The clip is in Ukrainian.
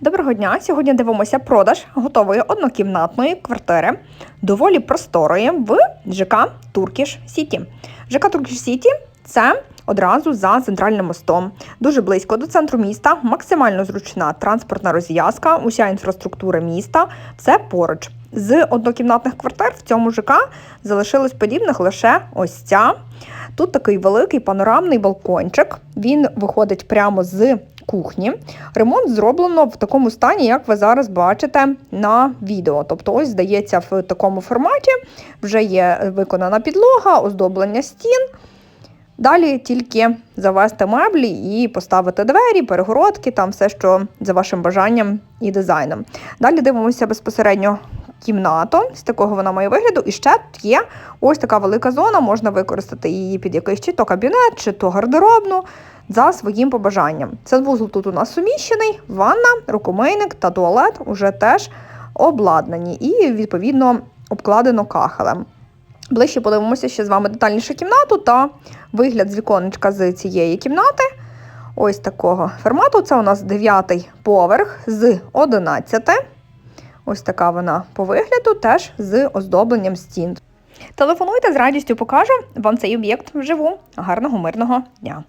Доброго дня! Сьогодні дивимося продаж готової однокімнатної квартири, доволі просторої в ЖК Туркіш Сіті. ЖК Туркіш Сіті це одразу за центральним мостом, дуже близько до центру міста, максимально зручна транспортна розв'язка, уся інфраструктура міста, все поруч. З однокімнатних квартир в цьому ЖК залишилось подібних лише ось ця. Тут такий великий панорамний балкончик. Він виходить прямо з кухні. Ремонт зроблено в такому стані, як ви зараз бачите на відео. Тобто, ось здається, в такому форматі вже є виконана підлога, оздоблення стін. Далі тільки завести меблі і поставити двері, перегородки, там все, що за вашим бажанням і дизайном. Далі дивимося безпосередньо кімнату, з такого вона має вигляду. І ще тут є ось така велика зона, можна використати її під якийсь чи то кабінет, чи то гардеробну за своїм побажанням. Санвузол тут у нас суміщений, ванна, рукомийник та туалет уже теж обладнані і, відповідно, обкладено кахелем. Ближче подивимося ще з вами детальніше кімнату та вигляд з віконечка з цієї кімнати. Ось такого формату. Це у нас 9 поверх з 11. Ось така вона по вигляду, теж з оздобленням стін. Телефонуйте з радістю покажу вам цей об'єкт вживу. Гарного мирного дня!